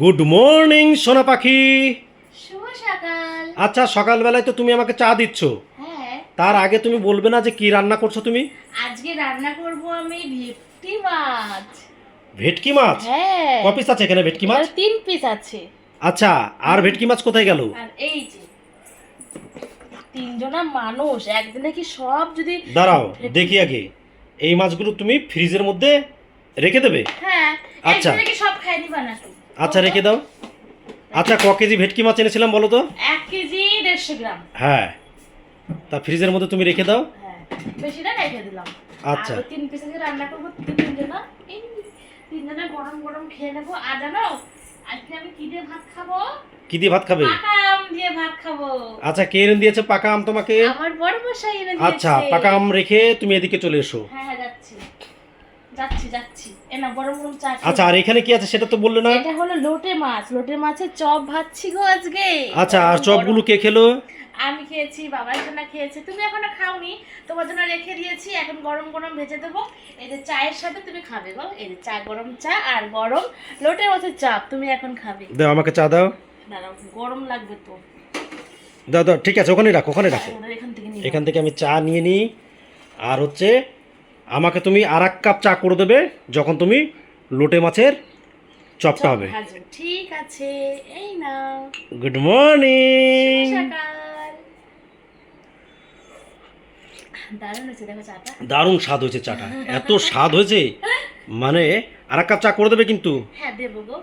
Good morning সোনা পাখি। আচ্ছা সকালবেলায় তো তুমি আমাকে চা দিচ্ছ। হ্যাঁ। তার আগে তুমি বলবে না যে কি রান্না করছ তুমি? আজকে রান্না করব আমি ভেটকি মাছ। ভেটকি মাছ? হ্যাঁ। ক পিস আছে এখানে ভেটকি মাছ? তিন পিস আছে। আচ্ছা আর ভেটকি মাছ কোথায় গেল? আর এই যে তিনজনা মানুষ একদিনে কি সব যদি দাঁড়াও দেখি আগে। এই মাছগুলো তুমি ফ্রিজের মধ্যে রেখে দেবে? হ্যাঁ আচ্ছা। সব খাই নিবা নাকি আচ্ছা রেখে দাও। আচ্ছা ক কেজি ভেটকি মাছ এনেছিলাম বলো তো? এক কেজি দেড়শো গ্রাম। হ্যাঁ। তা ফ্রিজের মধ্যে তুমি রেখে দাও। হ্যাঁ রেখে দিলাম। আচ্ছা। তিন পিস রান্না করব তিনজনা গরম গরম খেয়ে নেব। আর জানো আজকে আমি কি দিয়ে ভাত খাব? কি দিয়ে ভাত খাবে? পাকা আম দিয়ে ভাত খাব। আচ্ছা কে এনে দিয়েছে? পাকা আম তোমাকে? আমার বড় মশাই এনে দিয়েছে। আচ্ছা পাকা আম রেখে তুমি এদিকে চলে এসো। হ্যাঁ হ্যাঁ যাচ্ছি। যাচ্ছি যাচ্ছি। এ না গরম গরম চা আচ্ছা আর এখানে কি আছে সেটা তো বললে না? এটা হলো লোটে মাছ। লোটে মাছের চপ ভাজছি গো আজকে। আচ্ছা আর চপগুলো কে খেলো? আমি খেয়েছি বাবার জন্য খেয়েছে। তুমি এখনও খাওনি তোমার জন্য রেখে দিয়েছি। এখন গরম গরম ভেজে দেবো। এই যে চায়ের সাথে তুমি খাবে গো। এই যে চা গরম চা আর গরম লোটে মাছের চাপ। তুমি এখন খাবে। দাও আমাকে চা দাও। দাঁড়াও গরম লাগবে তো। দাও দাও ঠিক আছে ওখানে রাখো ওখানে রাখো। এখান থেকে এখান থেকে আমি চা নিয়ে নিই। আর হচ্ছে আমাকে তুমি আর এক কাপ চা করে দেবে যখন তুমি লোটে মাছের চপটা হবে। ঠিক আছে এই নাও। গুড মর্নিং দারুণ স্বাদ হয়েছে চাটা। এত স্বাদ হয়েছে। মানে আর এক কাপ চা করে দেবে কিন্তু। হ্যাঁ দেবো গো।